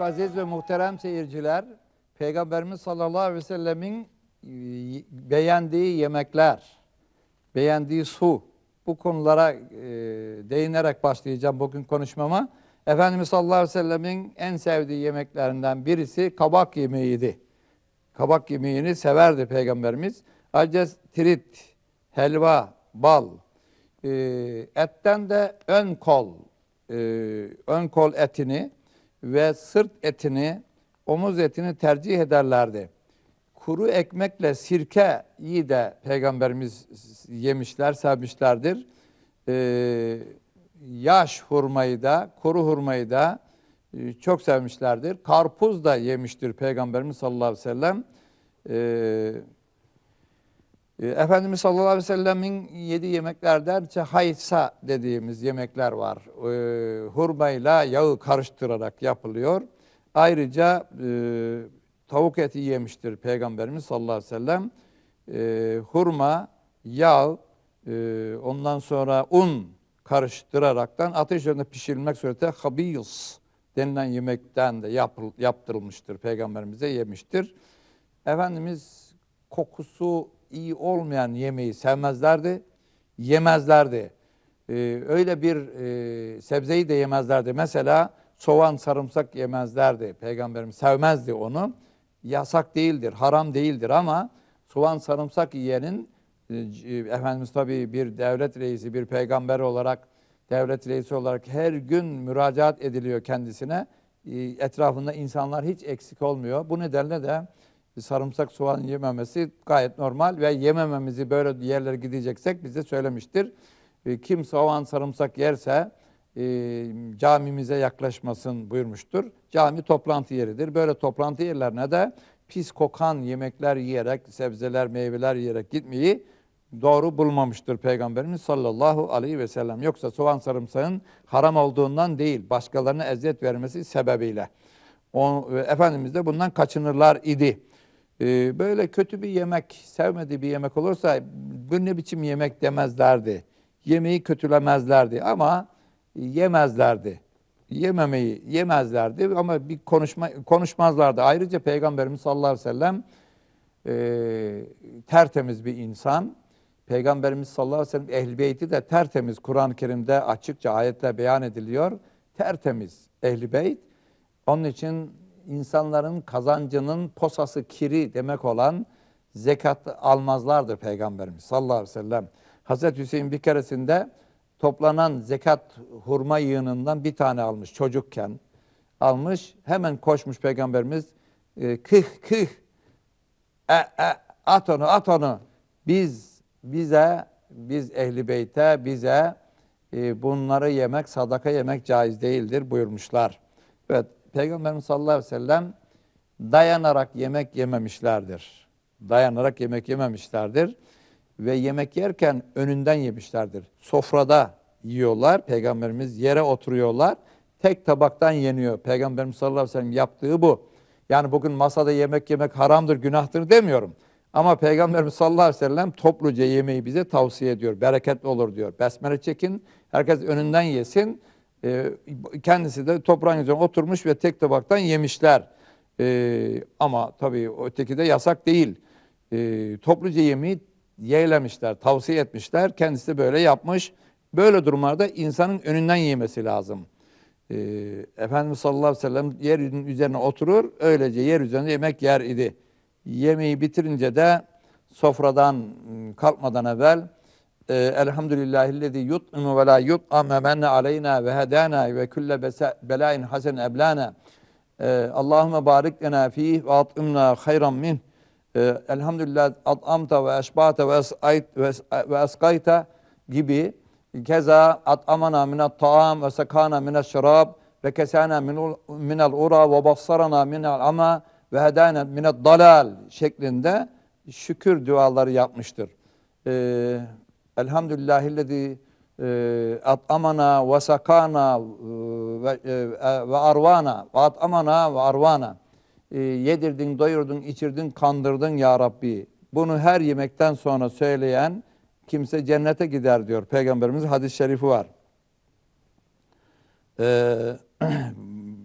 Çok aziz ve muhterem seyirciler, Peygamberimiz sallallahu aleyhi ve sellemin e, beğendiği yemekler, beğendiği su, bu konulara e, değinerek başlayacağım bugün konuşmama. Efendimiz sallallahu aleyhi ve sellemin en sevdiği yemeklerinden birisi kabak yemeğiydi. Kabak yemeğini severdi Peygamberimiz. Ayrıca tirit, helva, bal, e, etten de ön kol, e, ön kol etini ve sırt etini, omuz etini tercih ederlerdi. Kuru ekmekle sirkeyi de Peygamberimiz yemişler, sevmişlerdir. E, yaş hurmayı da, kuru hurmayı da e, çok sevmişlerdir. Karpuz da yemiştir Peygamberimiz sallallahu aleyhi ve sellem. E, e, Efendimiz sallallahu aleyhi ve sellemin yediği yemeklerden işte haysa dediğimiz yemekler var. E, hurmayla yağı karıştırarak yapılıyor. Ayrıca e, tavuk eti yemiştir Peygamberimiz sallallahu aleyhi ve sellem. E, hurma, yağ, e, ondan sonra un karıştıraraktan ateş üzerinde pişirilmek suretiyle habiyus denilen yemekten de yapıl, yaptırılmıştır. Peygamberimize yemiştir. Efendimiz kokusu iyi olmayan yemeği sevmezlerdi, yemezlerdi. Ee, öyle bir e, sebzeyi de yemezlerdi. Mesela soğan, sarımsak yemezlerdi. Peygamberimiz sevmezdi onu. Yasak değildir, haram değildir ama soğan, sarımsak yiyenin e, Efendimiz tabii bir devlet reisi, bir peygamber olarak, devlet reisi olarak her gün müracaat ediliyor kendisine. E, etrafında insanlar hiç eksik olmuyor. Bu nedenle de sarımsak soğan yememesi gayet normal ve yemememizi böyle yerlere gideceksek bize söylemiştir. E, Kim soğan sarımsak yerse e, camimize yaklaşmasın buyurmuştur. Cami toplantı yeridir. Böyle toplantı yerlerine de pis kokan yemekler yiyerek, sebzeler, meyveler yiyerek gitmeyi doğru bulmamıştır Peygamberimiz sallallahu aleyhi ve sellem. Yoksa soğan sarımsağın haram olduğundan değil, başkalarına eziyet vermesi sebebiyle. O, Efendimiz de bundan kaçınırlar idi. Ee, böyle kötü bir yemek, sevmediği bir yemek olursa bu ne biçim yemek demezlerdi. Yemeği kötülemezlerdi ama yemezlerdi. Yememeyi yemezlerdi ama bir konuşma konuşmazlardı. Ayrıca Peygamberimiz sallallahu aleyhi ve sellem e, tertemiz bir insan. Peygamberimiz sallallahu aleyhi ve sellem ehl beyti de tertemiz. Kur'an-ı Kerim'de açıkça ayetle beyan ediliyor. Tertemiz ehl beyt. Onun için insanların kazancının posası kiri demek olan zekat almazlardır Peygamberimiz sallallahu aleyhi ve sellem. Hazreti Hüseyin bir keresinde toplanan zekat hurma yığınından bir tane almış çocukken almış. Hemen koşmuş Peygamberimiz e, kıh kıh e, e, at onu at onu biz bize biz ehli beyte bize e, bunları yemek sadaka yemek caiz değildir buyurmuşlar. Evet Peygamberimiz sallallahu aleyhi ve sellem dayanarak yemek yememişlerdir. Dayanarak yemek yememişlerdir. Ve yemek yerken önünden yemişlerdir. Sofrada yiyorlar. Peygamberimiz yere oturuyorlar. Tek tabaktan yeniyor. Peygamberimiz sallallahu aleyhi ve sellem yaptığı bu. Yani bugün masada yemek yemek haramdır, günahtır demiyorum. Ama Peygamberimiz sallallahu aleyhi ve sellem topluca yemeği bize tavsiye ediyor. Bereketli olur diyor. Besmele çekin, herkes önünden yesin. Ee, kendisi de toprağın üzerine oturmuş ve tek tabaktan yemişler. Ee, ama tabii öteki de yasak değil. Ee, topluca yemeği yeğlemişler, tavsiye etmişler. Kendisi de böyle yapmış. Böyle durumlarda insanın önünden yemesi lazım. Ee, Efendimiz sallallahu aleyhi ve sellem yerin üzerine oturur, öylece yer üzerinde yemek yer idi. Yemeği bitirince de sofradan ıı, kalkmadan evvel e, Elhamdülillahillezî yut'imu ve la yut'ame menne aleyna ve hedâna ve külle belâin hasen eblâna. E, Allahümme barik lena fîh ve at'imna hayran minh. E, Elhamdülillah at'amta ve eşbâte ve esqayta gibi keza at'amana minat ta'am ve sekana minat şarab ve kesana minel ura ve bassarana minel ama ve hedâna minat dalal şeklinde şükür duaları yapmıştır. Ee, Elhamdülillahillezî e, at'amana ve sakana e, e, ve arvana ve at'amana ve arvana yedirdin, doyurdun, içirdin, kandırdın ya Rabbi. Bunu her yemekten sonra söyleyen kimse cennete gider diyor Peygamberimiz hadis-i şerifi var.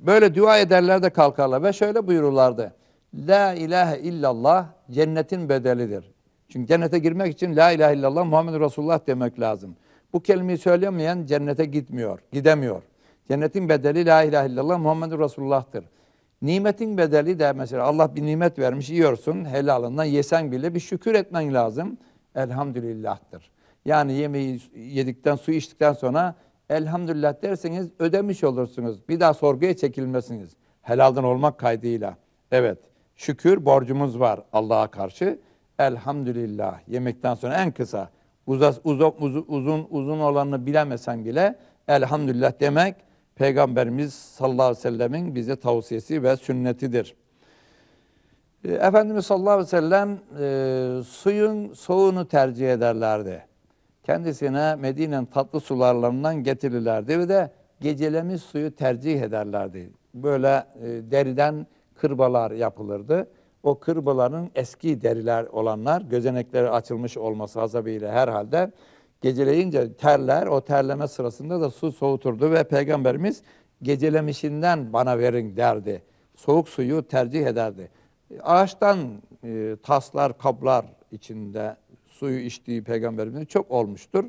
Böyle dua ederler de kalkarlar ve şöyle buyururlardı. La ilahe illallah cennetin bedelidir. Çünkü cennete girmek için la ilahe illallah Muhammed Resulullah demek lazım. Bu kelimeyi söylemeyen cennete gitmiyor, gidemiyor. Cennetin bedeli la ilahe illallah Muhammed Resulullah'tır. Nimetin bedeli de mesela Allah bir nimet vermiş yiyorsun helalından yesen bile bir şükür etmen lazım. Elhamdülillah'tır. Yani yemeği yedikten su içtikten sonra elhamdülillah derseniz ödemiş olursunuz. Bir daha sorguya çekilmezsiniz. Helaldan olmak kaydıyla. Evet şükür borcumuz var Allah'a karşı. Elhamdülillah yemekten sonra en kısa uzas, uzun, uzun, uzun, uzun olanını bilemesen bile elhamdülillah demek Peygamberimiz sallallahu aleyhi ve sellemin bize tavsiyesi ve sünnetidir. E, Efendimiz sallallahu aleyhi ve sellem e, suyun soğuğunu tercih ederlerdi. Kendisine Medine'nin tatlı sularlarından getirirlerdi ve de gecelemiş suyu tercih ederlerdi. Böyle e, deriden kırbalar yapılırdı. O kırbaların eski deriler olanlar gözenekleri açılmış olması hasebiyle herhalde geceleyince terler o terleme sırasında da su soğuturdu ve Peygamberimiz gecelemişinden bana verin derdi. Soğuk suyu tercih ederdi. Ağaçtan e, taslar, kaplar içinde suyu içtiği peygamberimizin çok olmuştur.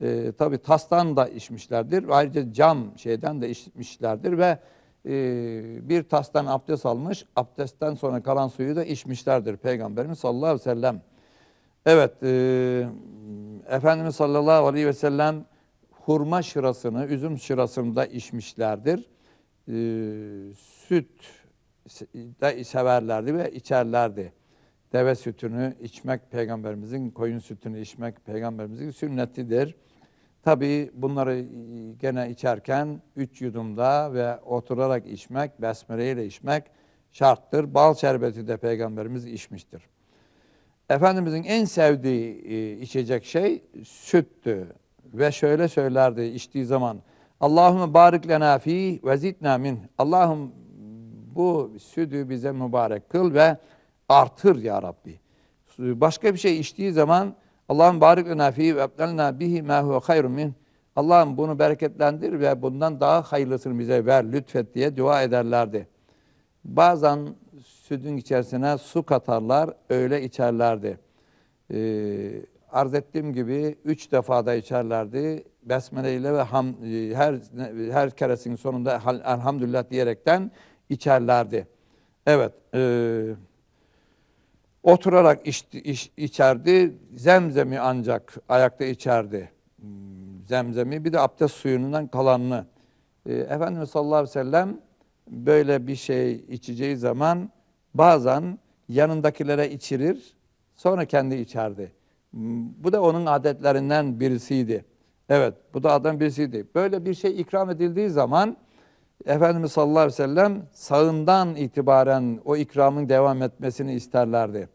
E, Tabi tastan da içmişlerdir. Ayrıca cam şeyden de içmişlerdir ve e, bir tastan abdest almış, abdestten sonra kalan suyu da içmişlerdir Peygamberimiz sallallahu aleyhi ve sellem. Evet, e, Efendimiz sallallahu aleyhi ve sellem hurma şırasını, üzüm şırasını da içmişlerdir. E, süt de severlerdi ve içerlerdi. Deve sütünü içmek peygamberimizin, koyun sütünü içmek peygamberimizin sünnetidir. Tabii bunları gene içerken üç yudumda ve oturarak içmek, besmele ile içmek şarttır. Bal şerbeti de peygamberimiz içmiştir. Efendimizin en sevdiği içecek şey süttü. Ve şöyle söylerdi içtiği zaman. Allahümme barik lena fi ve zidna min. Allah'ım bu sütü bize mübarek kıl ve artır ya Rabbi. Başka bir şey içtiği zaman Allah'ım barik lena fi ve ebdelna bihi ma huve hayrun min. Allah'ım bunu bereketlendir ve bundan daha hayırlısını bize ver lütfet diye dua ederlerdi. Bazen sütün içerisine su katarlar, öyle içerlerdi. Ee, arz ettiğim gibi üç defada içerlerdi. Besmele ile ve ham, e, her her keresinin sonunda elhamdülillah diyerekten içerlerdi. Evet, e, oturarak iç, iç, içerdi, zemzemi ancak ayakta içerdi. Hmm, Zemzemi bir de abdest suyundan kalanını. E, Efendimiz sallallahu aleyhi ve sellem böyle bir şey içeceği zaman bazen yanındakilere içirir, sonra kendi içerdi. Hmm, Bu da onun adetlerinden birisiydi. Evet, bu da adam birisiydi. Böyle bir şey ikram edildiği zaman Efendimiz sallallahu aleyhi ve sellem sağından itibaren o ikramın devam etmesini isterlerdi.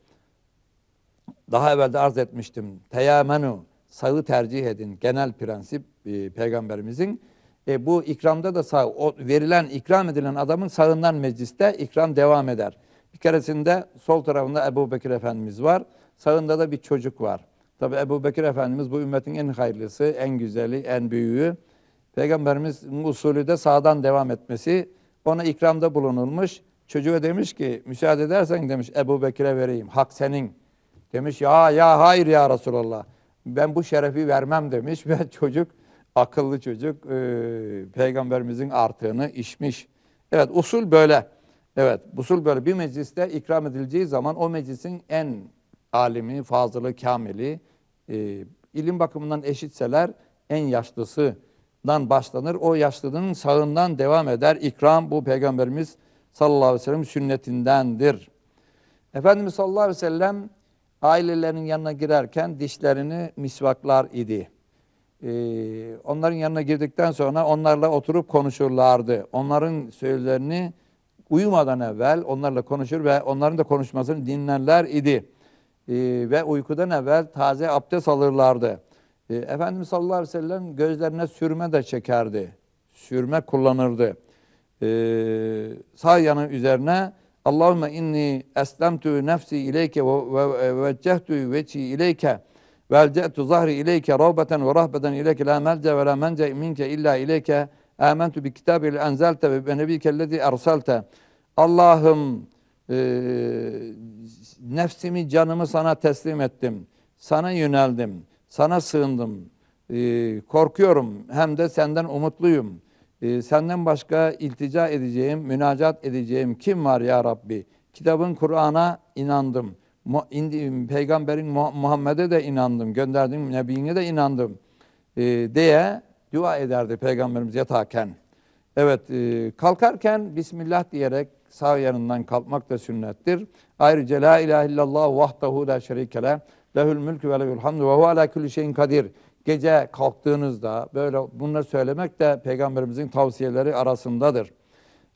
Daha evvel de arz etmiştim. Teyamenu, sağı tercih edin. Genel prensip e, peygamberimizin. E, bu ikramda da sağ, o verilen, ikram edilen adamın sağından mecliste ikram devam eder. Bir keresinde sol tarafında Ebu Bekir Efendimiz var. Sağında da bir çocuk var. Tabi Ebu Bekir Efendimiz bu ümmetin en hayırlısı, en güzeli, en büyüğü. Peygamberimiz usulü de sağdan devam etmesi ona ikramda bulunulmuş. Çocuğa demiş ki müsaade edersen demiş Ebu Bekir'e vereyim. Hak senin. Demiş ya ya hayır ya Resulallah. Ben bu şerefi vermem demiş ve çocuk akıllı çocuk e, peygamberimizin artığını içmiş. Evet usul böyle. Evet usul böyle bir mecliste ikram edileceği zaman o meclisin en alimi, fazılı, kamili, e, ilim bakımından eşitseler en yaşlısından başlanır. O yaşlının sağından devam eder. İkram bu Peygamberimiz sallallahu aleyhi ve sellem sünnetindendir. Efendimiz sallallahu aleyhi ve sellem ailelerinin yanına girerken dişlerini misvaklar idi. Ee, onların yanına girdikten sonra onlarla oturup konuşurlardı. Onların sözlerini uyumadan evvel onlarla konuşur ve onların da konuşmasını dinlerler idi. Ee, ve uykudan evvel taze abdest alırlardı. Ee, Efendimiz sallallahu aleyhi ve sellem gözlerine sürme de çekerdi. Sürme kullanırdı. Ee, sağ yanı üzerine Allahümme inni eslemtu nefsi ileyke ve veccehtu veçhi ileyke ve elce'tu zahri ileyke rahbeten ve rahbeten ileyke la melce ve la mence minke illa ileyke Âmentu bi kitabil enzelte ve bi nebikellezi erselte. Allah'ım e, nefsimi, canımı sana teslim ettim. Sana yöneldim. Sana sığındım. E, korkuyorum. Hem de senden umutluyum. E, senden başka iltica edeceğim, münacat edeceğim kim var ya Rabbi? Kitabın Kur'an'a inandım. Peygamberin Mu- Muhammed'e de inandım. Gönderdiğin Nebine de inandım. E, diye dua ederdi Peygamberimiz yatarken. Evet, e, kalkarken Bismillah diyerek sağ yanından kalkmak da sünnettir. Ayrıca La ilahe illallah vahdahu la şerike lehül mülkü ve lehül hamdu ve huve ala kulli şeyin kadir. Gece kalktığınızda böyle bunları söylemek de Peygamberimizin tavsiyeleri arasındadır.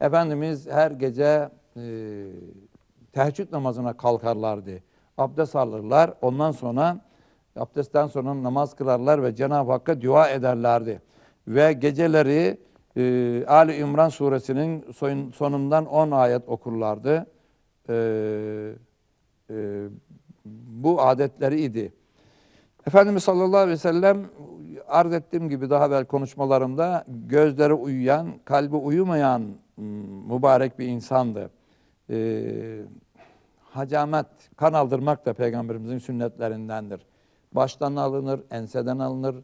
Efendimiz her gece e, teheccüd namazına kalkarlardı. Abdest alırlar. Ondan sonra abdestten sonra namaz kılarlar ve Cenab-ı Hakk'a dua ederlerdi. Ve geceleri e, Ali İmran suresinin son- sonundan 10 ayet okurlardı. E, e, bu adetleri idi. Efendimiz sallallahu aleyhi ve sellem arz ettiğim gibi daha evvel konuşmalarımda gözleri uyuyan, kalbi uyumayan m, mübarek bir insandı. Ee, hacamet, kan aldırmak da peygamberimizin sünnetlerindendir. Baştan alınır, enseden alınır,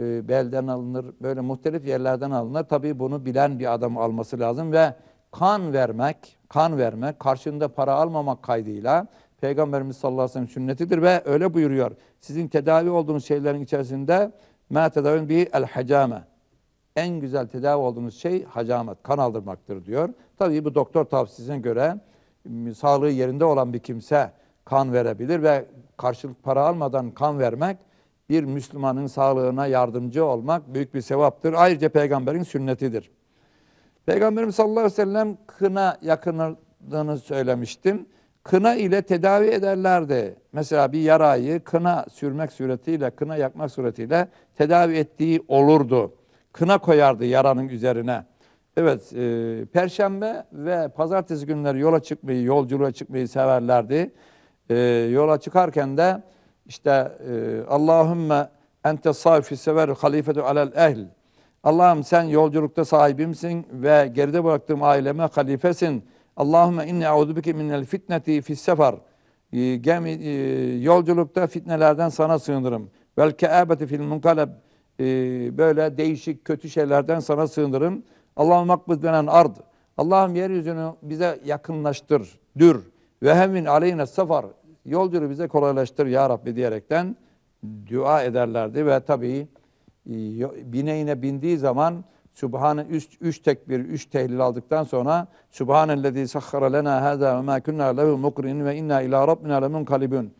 e, belden alınır, böyle muhtelif yerlerden alınır. Tabii bunu bilen bir adam alması lazım ve kan vermek, kan vermek, karşında para almamak kaydıyla Peygamberimiz sallallahu aleyhi ve sellem sünnetidir ve öyle buyuruyor. Sizin tedavi olduğunuz şeylerin içerisinde ma tedavün bi el hacame. En güzel tedavi olduğunuz şey hacamet, kan aldırmaktır diyor. Tabii bu doktor tavsiyesine göre sağlığı yerinde olan bir kimse kan verebilir ve karşılık para almadan kan vermek bir Müslümanın sağlığına yardımcı olmak büyük bir sevaptır. Ayrıca peygamberin sünnetidir. Peygamberimiz sallallahu aleyhi ve sellem kına yakınlığını söylemiştim. Kına ile tedavi ederlerdi. Mesela bir yarayı kına sürmek suretiyle, kına yakmak suretiyle tedavi ettiği olurdu. Kına koyardı yaranın üzerine. Evet, e, Perşembe ve Pazartesi günleri yola çıkmayı, yolculuğa çıkmayı severlerdi. E, yola çıkarken de işte e, Allahümme ente sahifi sever halifetu alel ehl. Allah'ım sen yolculukta sahibimsin ve geride bıraktığım aileme halifesin. Allahümme inni euzubike minel fitneti fis sefer. E, Gemi, e, yolculukta fitnelerden sana sığınırım. Vel keabeti fil munkaleb. E, Böyle değişik kötü şeylerden sana sığınırım. Allahümme akbid benen ard. Allah'ım yeryüzünü bize yakınlaştır, dür. Ve hemmin aleyhine sefer. Yolculuğu bize kolaylaştır ya Rabbi diyerekten dua ederlerdi ve tabii e, bineğine bindiği zaman Sübhane üç, üç tekbir, üç tehlil aldıktan sonra Sübhanellezî sahhara lena hâzâ ve mâ kunnâ lehu mukrin ve inna ilâ rabbina lemunkalibun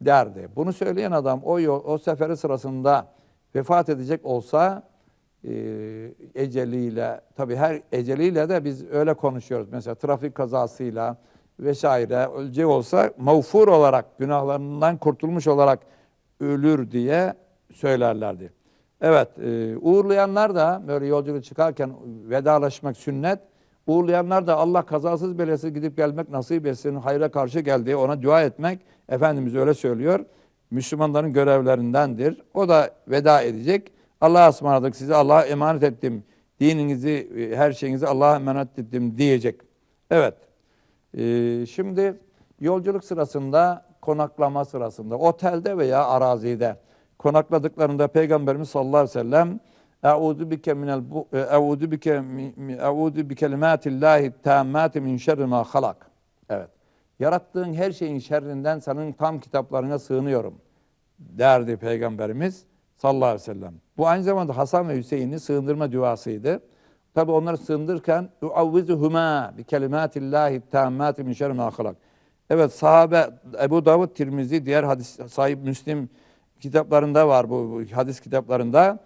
derdi. Bunu söyleyen adam o o seferi sırasında vefat edecek olsa e, eceliyle tabii her eceliyle de biz öyle konuşuyoruz. Mesela trafik kazasıyla vesaire ölecek olsa mağfur olarak günahlarından kurtulmuş olarak ölür diye söylerlerdi. Evet, e, uğurlayanlar da böyle yolculuk çıkarken vedalaşmak sünnet. Uğurlayanlar da Allah kazasız belası gidip gelmek nasip etsin, hayra karşı geldiği ona dua etmek. Efendimiz öyle söylüyor. Müslümanların görevlerindendir. O da veda edecek. Allah'a ısmarladık sizi Allah'a emanet ettim. Dininizi, e, her şeyinizi Allah'a emanet ettim diyecek. Evet. Ee, şimdi yolculuk sırasında, konaklama sırasında, otelde veya arazide konakladıklarında Peygamberimiz sallallahu aleyhi ve sellem Eûzu bike minel bu eûzu bike eûzu bi kelimatillahi tammati min şerri ma halak. Evet. Yarattığın her şeyin şerrinden senin tam kitaplarına sığınıyorum derdi Peygamberimiz sallallahu aleyhi ve sellem. Bu aynı zamanda Hasan ve Hüseyin'in sığındırma duasıydı. Tabi onları sığındırırken uavvizuhuma bi kelimatillahi tammati min şerri ma halak. Evet sahabe Ebu Davud Tirmizi diğer hadis sahip Müslim kitaplarında var bu, hadis kitaplarında.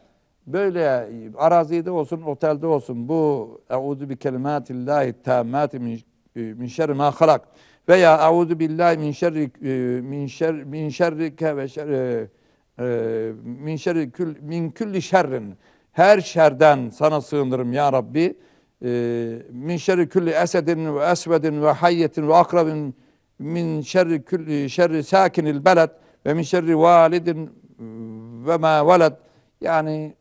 Böyle arazide olsun, otelde olsun bu euzu bi kelimatillahi tammati min min şerri ma halak veya euzu billahi min şerri e, min şer min şerrike ve şerri e, min şerri kül min külli şerrin her şerden sana sığınırım ya Rabbi. E, min şerri külli esedin ve esvedin ve hayyetin ve akrabin min şerri külli şerri sakinil beled ve min şerri validin ve ma veled Yani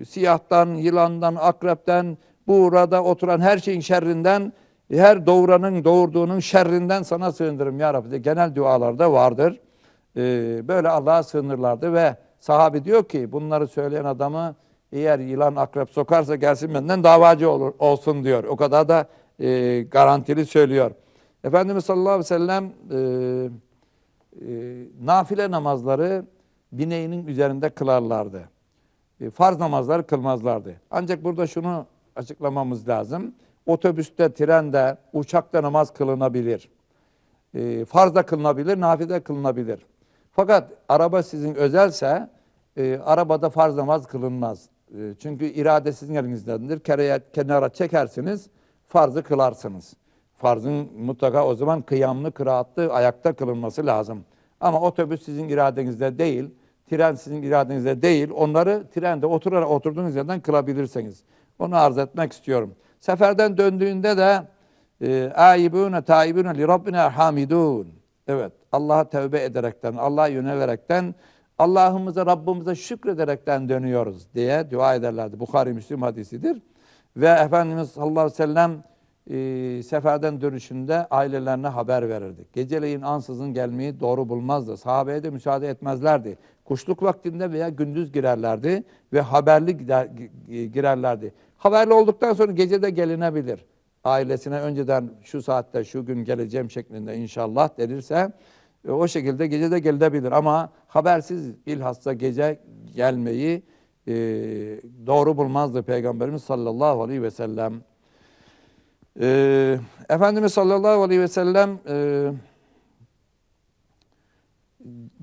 e, siyahtan, yılandan, akrepten, burada oturan her şeyin şerrinden, her doğuranın doğurduğunun şerrinden sana sığındırım ya Rabbi. Genel dualarda vardır. E, böyle Allah'a sığınırlardı ve sahabi diyor ki bunları söyleyen adamı eğer yılan akrep sokarsa gelsin benden davacı olur, olsun diyor. O kadar da e, garantili söylüyor. Efendimiz sallallahu aleyhi ve sellem e, nafile namazları bineğinin üzerinde kılarlardı. E, farz namazları kılmazlardı. Ancak burada şunu açıklamamız lazım. Otobüste, trende, uçakta namaz kılınabilir. E, farz da kılınabilir, nafile kılınabilir. Fakat araba sizin özelse e, arabada farz namaz kılınmaz. E, çünkü irade sizin elinizdendir. Kereye, kenara çekersiniz, farzı kılarsınız. Farzın mutlaka o zaman kıyamlı, kıraatlı, ayakta kılınması lazım. Ama otobüs sizin iradenizde değil, tren sizin iradenizde değil. Onları trende oturarak oturduğunuz yerden kılabilirsiniz. Onu arz etmek istiyorum. Seferden döndüğünde de e, aibune taibune li rabbina hamidun. Evet. Allah'a tevbe ederekten, Allah'a yönelerekten, Allah'ımıza, Rabbimize şükrederekten dönüyoruz diye dua ederlerdi. Bukhari Müslim hadisidir. Ve Efendimiz sallallahu aleyhi ve sellem e, seferden dönüşünde ailelerine haber verirdi. Geceleyin ansızın gelmeyi doğru bulmazdı. Sahabeye de müsaade etmezlerdi. Kuşluk vaktinde veya gündüz girerlerdi ve haberli gider, girerlerdi. Haberli olduktan sonra gece de gelinebilir. Ailesine önceden şu saatte şu gün geleceğim şeklinde inşallah denirse e, o şekilde gece de gelinebilir. Ama habersiz bilhassa gece gelmeyi e, doğru bulmazdı Peygamberimiz sallallahu aleyhi ve sellem. E, Efendimiz sallallahu aleyhi ve sellem e,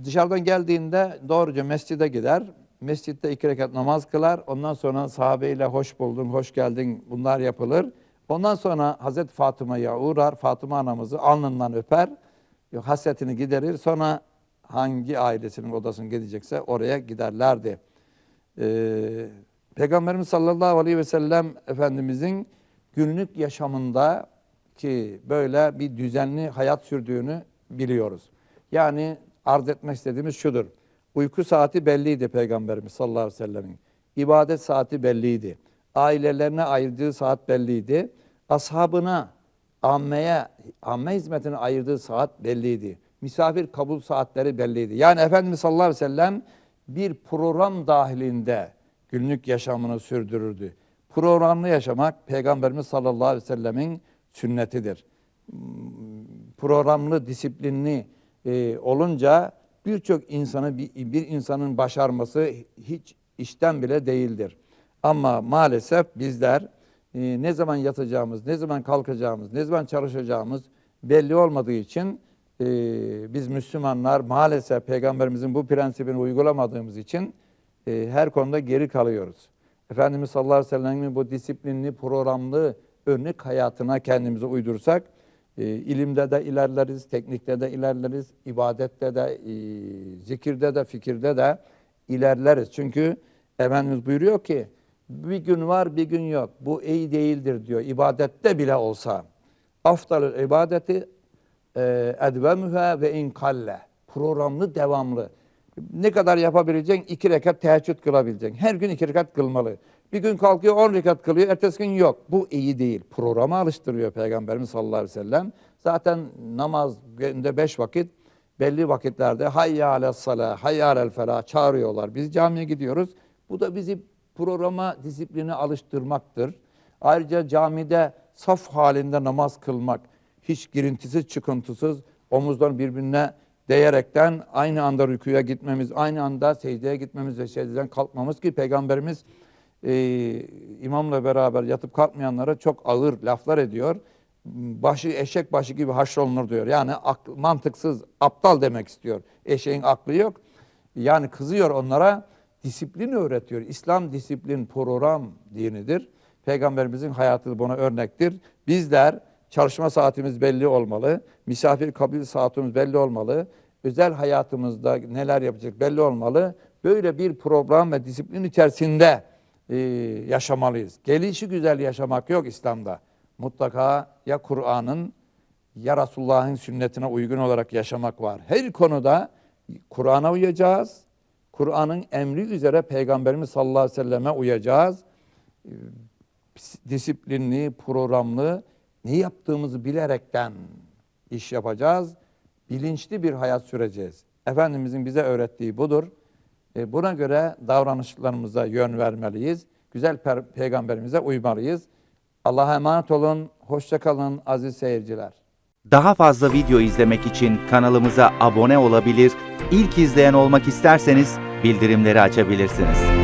dışarıdan geldiğinde doğruca mescide gider. Mescitte iki rekat namaz kılar. Ondan sonra sahabeyle hoş buldun, hoş geldin bunlar yapılır. Ondan sonra Hazreti Fatıma'ya uğrar. Fatıma anamızı alnından öper. Hasretini giderir. Sonra hangi ailesinin odasına gidecekse oraya giderlerdi. Ee, Peygamberimiz sallallahu aleyhi ve sellem Efendimizin günlük yaşamında ki böyle bir düzenli hayat sürdüğünü biliyoruz. Yani arz etmek istediğimiz şudur. Uyku saati belliydi Peygamberimiz sallallahu aleyhi ve sellemin. İbadet saati belliydi. Ailelerine ayırdığı saat belliydi. Ashabına, ammeye, amme hizmetine ayırdığı saat belliydi. Misafir kabul saatleri belliydi. Yani Efendimiz sallallahu aleyhi ve sellem bir program dahilinde günlük yaşamını sürdürürdü. Programlı yaşamak Peygamberimiz sallallahu aleyhi ve sellemin sünnetidir. Programlı, disiplinli e, olunca birçok insanı bir, bir insanın başarması hiç işten bile değildir. Ama maalesef bizler e, ne zaman yatacağımız, ne zaman kalkacağımız, ne zaman çalışacağımız belli olmadığı için e, biz Müslümanlar maalesef Peygamberimizin bu prensibini uygulamadığımız için e, her konuda geri kalıyoruz. Efendimiz sallallahu aleyhi ve sellem'in bu disiplinli, programlı örnek hayatına kendimizi uydursak, e, ilimde de ilerleriz, teknikte de ilerleriz, ibadette de, e, zikirde de, fikirde de ilerleriz. Çünkü Efendimiz buyuruyor ki, bir gün var bir gün yok. Bu iyi değildir diyor. İbadette bile olsa. Afdalül ibadeti e, edvemühe ve inkalle. Programlı, devamlı. Ne kadar yapabileceksin? İki rekat teheccüd kılabileceksin. Her gün iki rekat kılmalı. Bir gün kalkıyor on rekat kılıyor, ertesi gün yok. Bu iyi değil. Programa alıştırıyor Peygamberimiz sallallahu aleyhi ve sellem. Zaten namaz günde beş vakit belli vakitlerde hayya alel salah, hayya alel felah çağırıyorlar. Biz camiye gidiyoruz. Bu da bizi programa, disipline alıştırmaktır. Ayrıca camide saf halinde namaz kılmak, hiç girintisiz, çıkıntısız, omuzların birbirine değerekten aynı anda rükuya gitmemiz, aynı anda secdeye gitmemiz ve secdeden kalkmamız ki Peygamberimiz e, imamla beraber yatıp kalkmayanlara çok ağır laflar ediyor. Başı eşek başı gibi haşrolunur diyor. Yani akl, mantıksız, aptal demek istiyor. Eşeğin aklı yok. Yani kızıyor onlara, disiplin öğretiyor. İslam disiplin, program dinidir. Peygamberimizin hayatı buna örnektir. Bizler çalışma saatimiz belli olmalı, misafir kabul saatimiz belli olmalı, özel hayatımızda neler yapacak belli olmalı. Böyle bir program ve disiplin içerisinde e, yaşamalıyız. Gelişi güzel yaşamak yok İslam'da. Mutlaka ya Kur'an'ın ya Resulullah'ın sünnetine uygun olarak yaşamak var. Her konuda Kur'an'a uyacağız, Kur'an'ın emri üzere Peygamberimiz sallallahu aleyhi ve selleme uyacağız. Disiplinli, programlı, ne yaptığımızı bilerekten iş yapacağız. Bilinçli bir hayat süreceğiz. Efendimizin bize öğrettiği budur. E, Buna göre davranışlarımıza yön vermeliyiz. Güzel peygamberimize uymalıyız. Allah'a emanet olun. Hoşça kalın aziz seyirciler. Daha fazla video izlemek için kanalımıza abone olabilir, ilk izleyen olmak isterseniz bildirimleri açabilirsiniz.